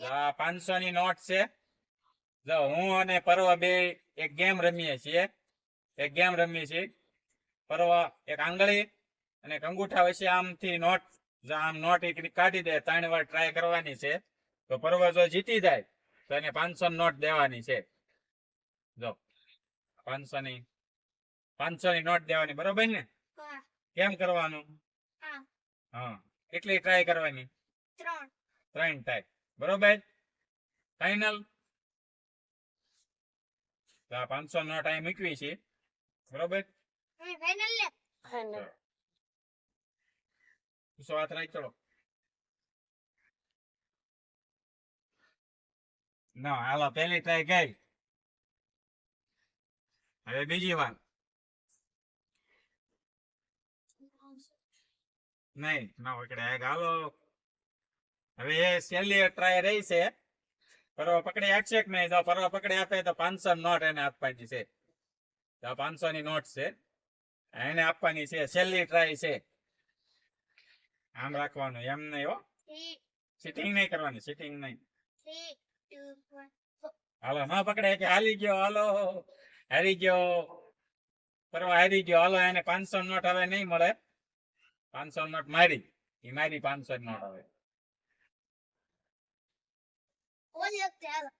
આ પાંચસો ની નોટ છે. જો હું અને પરવા બે એક ગેમ રમીએ છીએ. એક ગેમ રમીએ છીએ. પરવા એક આંગળી અને એક અંગૂઠા વચ્ચે આમથી નોટ આમ નોટ એક કાઢી દે ત્રણ વાર ટ્રાય કરવાની છે. તો પરવા જો જીતી જાય તો એને પાંચસો નોટ દેવાની છે. જો પાંચસો ની પાંચસો ની નોટ દેવાની બરોબર ને? કેમ કરવાનું? હા. હા. કેટલી ટ્રાય કરવાની? ત્રણ. ત્રણ ટ્રાય બરોબર? ફાઈનલ તો આ પાંચસો નો ટાઈમ મૂકવી છે. બરોબર? હવે ફાઇનલ લે. ફાઇનલ સો હાથ રાખ ચલો. ના હાલો પહેલી ટ્રાય ગઈ હવે બીજી વાર. નહીં ના એક હાલો. હવે છેલ્લી ટ્રાય રહી છે. પરવા પકડી આપશે કે નહીં? જો પરવા પકડી આપે તો પાંચસો નોટ એને આપવાની છે. તો પાંચસો ની નોટ છે. એને આપવાની છે. છેલ્લી ટ્રાય છે. આમ રાખવાનું. એમ નહીં હો. સિટિંગ નહીં કરવાની. સિટિંગ નહીં. હાલો, ન પકડે કે હાલી ગયો, હાલો. હારી ગયો. પરવા હારી ગયો. હાલો, એને પાંચસો નોટ હવે નહીં મળે. પાંચસો નોટ મારી. એ મારી પાંચસો નોટ હવે. Olha a tela.